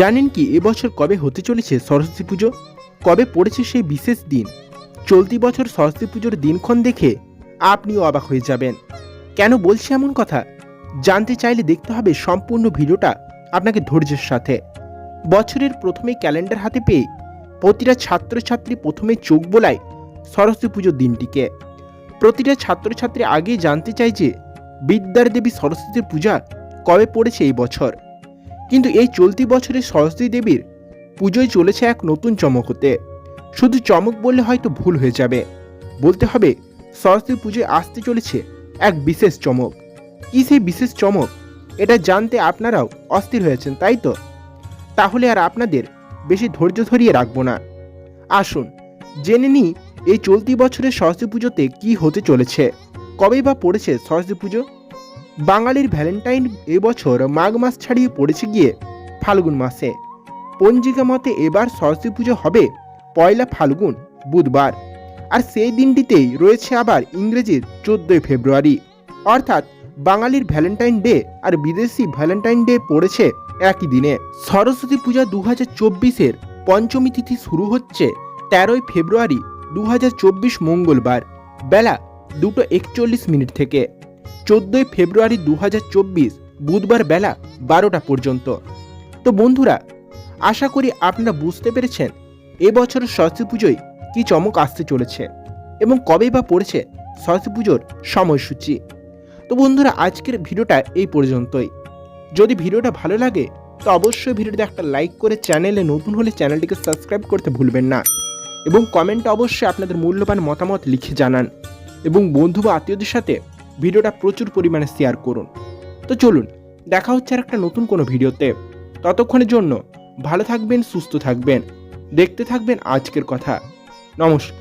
জানেন কি এবছর কবে হতে চলেছে সরস্বতী পুজো? কবে পড়েছে সেই বিশেষ দিন? চলতি বছর সরস্বতী পুজোর দিনক্ষণ দেখে আপনিও অবাক হয়ে যাবেন। কেন বলছি এমন কথা? জানতে চাইলে দেখতে হবে সম্পূর্ণ ভিডিওটা আপনাকে ধৈর্যের সাথে। বছরের প্রথমে ক্যালেন্ডার হাতে পেয়ে প্রতিটা ছাত্রছাত্রী প্রথমে চোখ বোলায় সরস্বতী পুজোর দিনটিকে। প্রতিটা ছাত্রছাত্রী আগে জানতে চায় যে বিদ্যার দেবী সরস্বতীর পূজা কবে পড়েছে এই বছর। কিন্তু এই চলতি বছরে সরস্বতী দেবীর পুজোয় চলেছে এক নতুন চমক হতে। শুধু চমক বললে হয়তো ভুল হয়ে যাবে। বলতে হবে, সরস্বতী পুজোয় আসতে চলেছে এক বিশেষ চমক। কী সেই বিশেষ চমক? এটা জানতে আপনারাও অস্থির হয়েছেন, তাই তো? তাহলে আর আপনাদের বেশি ধৈর্য ধরিয়ে রাখব না। আসুন, জেনে নিই এই চলতি বছরের সরস্বতী পুজোতে কী হতে চলেছে। কবেই বা পড়েছে সরস্বতী পুজো? বাঙালির ভ্যালেন্টাইন এবছর মাঘ মাস ছাড়িয়ে পড়েছে গিয়ে ফাল্গুন মাসে। পঞ্জিকা মতে এবার সরস্বতী পুজো হবে পয়লা ফাল্গুন, বুধবার। আর সেই দিনটিতেই রয়েছে আবার ইংরেজির চোদ্দোই ফেব্রুয়ারি। অর্থাৎ বাঙালির ভ্যালেন্টাইন ডে আর বিদেশি ভ্যালেন্টাইন ডে পড়েছে একই দিনে। সরস্বতী পূজা দু হাজার চব্বিশের পঞ্চমী তিথি শুরু হচ্ছে তেরোই ফেব্রুয়ারি দু হাজার চব্বিশ মঙ্গলবার, বেলা দুটো একচল্লিশ মিনিট থেকে। চোদ্দোই ফেব্রুয়ারি দু হাজার চব্বিশ, বুধবার বেলা বারোটা পর্যন্ত। তো বন্ধুরা, আশা করি আপনারা বুঝতে পেরেছেন, এবছর সরস্বতী পুজোয় কী চমক আসতে চলেছে এবং কবে বা পড়েছে সরস্বতী পুজোর সময়সূচি। তো বন্ধুরা, আজকের ভিডিওটা এই পর্যন্তই। যদি ভিডিওটা ভালো লাগে, তো অবশ্যই ভিডিওতে একটা লাইক করে চ্যানেলে নতুন হলে চ্যানেলটিকে সাবস্ক্রাইব করতে ভুলবেন না এবং কমেন্টে অবশ্যই আপনাদের মূল্যবান মতামত লিখে জানান। এবং বন্ধু বা আত্মীয়দের সাথে ভিডিওটা প্রচুর পরিমাণে শেয়ার করুন। তো চলুন, দেখা হচ্ছে আর একটা নতুন কোনো ভিডিওতে। ততক্ষণের জন্য ভালো থাকবেন, সুস্থ থাকবেন। দেখতে থাকবেন আজকের কথা। নমস্কার।